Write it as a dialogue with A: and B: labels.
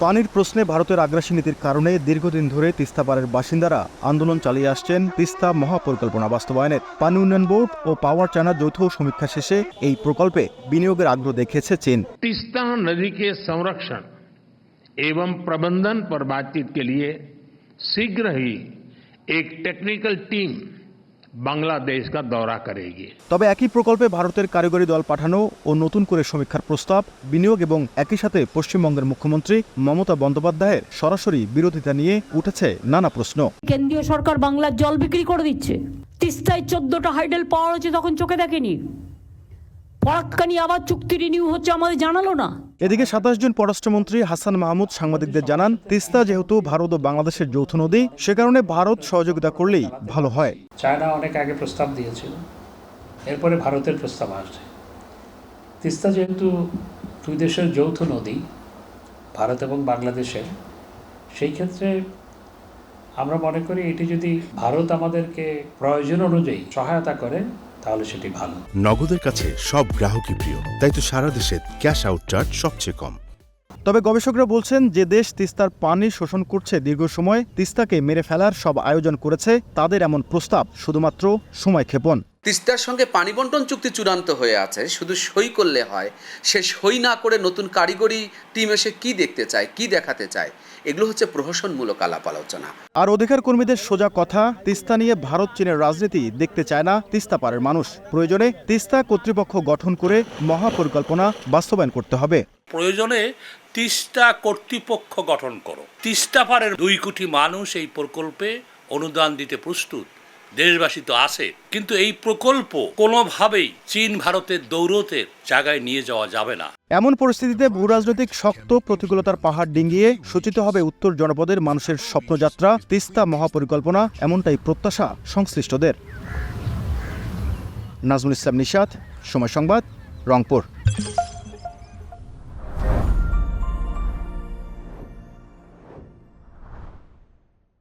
A: পানির প্রশ্নে ভারতের আগ্রাসী নীতির কারণে দীর্ঘদিন ধরে তিস্তা পাড়ের বাসিন্দারা আন্দোলন চালিয়ে আসছেন তিস্তা মহাপরিকল্পনা বাস্তবায়নের পানি উন্নয়ন বোর্ড ও পাওয়ার চায়নার যৌথ সমীক্ষা শেষে এই প্রকল্পে বিনিয়োগের আগ্রহ দেখিয়েছে চীন
B: तीस्ता नदी के संरक्षण एवं प्रबंधन पर बातचीत के लिए शीघ्र ही एक टेक्निकल टीम বাংলাদেশ কা দৌরা করেগি।
A: তবে একই প্রকল্পে ভারতের কারিগরি দল পাঠানো ও নতুন করে সমীক্ষার প্রস্তাব বিনিয়োগ এবং একই সাথে পশ্চিমবঙ্গের মুখ্যমন্ত্রী মমতা বন্দ্যোপাধ্যায়ের সরাসরি বিরোধিতা নিয়ে উঠেছে নানা প্রশ্ন।
C: কেন্দ্রীয় সরকার বাংলার জল বিক্রি করে দিচ্ছে। তিস্তায় চোদ্দটা হাইডেল পাওয়া হয়েছে তখন চোখে দেখেনি। পরাক্কানি আবার চুক্তি রিনিউ হচ্ছে আমাদের জানালো না।
A: এদিকে সাতাশ জন পররাষ্ট্রমন্ত্রী হাসান মাহমুদ সাংবাদিকদের জানান, তিস্তা যেহেতু ভারত ও বাংলাদেশের যৌথ নদী, সে কারণে ভারত সহযোগিতা করলেই ভালো হয়।
D: চায়না অনেক আগে প্রস্তাব দিয়েছিল, এরপরে ভারতের প্রস্তাব আসছে। তিস্তা যেহেতু দুই দেশের যৌথ নদী, ভারত এবং বাংলাদেশের, সেই ক্ষেত্রে আমরা মনে করি এটি যদি ভারত আমাদেরকে প্রয়োজন অনুযায়ী সহায়তা করে তাহলে সেটি ভালো।
E: নগদের কাছে সব গ্রাহকই প্রিয়, তাই তো সারা দেশে ক্যাশ আউট চার্জ সবচেয়ে কম।
A: তবে গবেষকরা বলছেন যে দেশ তিস্তার পানি শোষণ করছে দীর্ঘ সময় তিস্তাকে মেরে ফেলার সব আয়োজন করেছে তাদের এমন প্রস্তাব শুধুমাত্র সময় ক্ষেপণ।
F: তিস্তার সঙ্গে পানি বন্টন চুক্তি চূড়ান্ত হয়ে আছে শুধু সই করলে হয় সে সই না করে নতুন কারিগরি টিম এসে কি দেখতে চায় কি দেখাতে চায় এগুলো হচ্ছে প্রহসনমূলক আলাপ আলোচনা।
A: আর অধিকার কর্মীদের সোজা কথা তিস্তা নিয়ে ভারত চীনের রাজনীতি দেখতে চায় না তিস্তা পারের মানুষ। প্রয়োজনে তিস্তা কর্তৃপক্ষ গঠন করে মহাপরিকল্পনা বাস্তবায়ন করতে হবে।
G: প্রয়োজনে তিস্তা কর্তৃপক্ষ গঠন করো। তিস্তা পাড়ের দুই কোটি মানুষ এই প্রকল্পে অনুদান দিতে প্রস্তুত। দেশবাসী তো আছে। কিন্তু এই প্রকল্প কোনোভাবেই চীন ভারতের দৌড়তের জায়গায় নিয়ে যাওয়া যাবে না।
A: এমন পরিস্থিতিতে ভূরাজনৈতিক শক্ত প্রতিকূলতার পাহাড় ডিঙ্গিয়ে সূচিত হবে উত্তর জনপদের মানুষের স্বপ্নযাত্রা, তিস্তা মহাপরিকল্পনা, এমনটাই প্রত্যাশা সংশ্লিষ্টদের। নাজমুল ইসলাম নিশাত, সময় সংবাদ, রংপুর।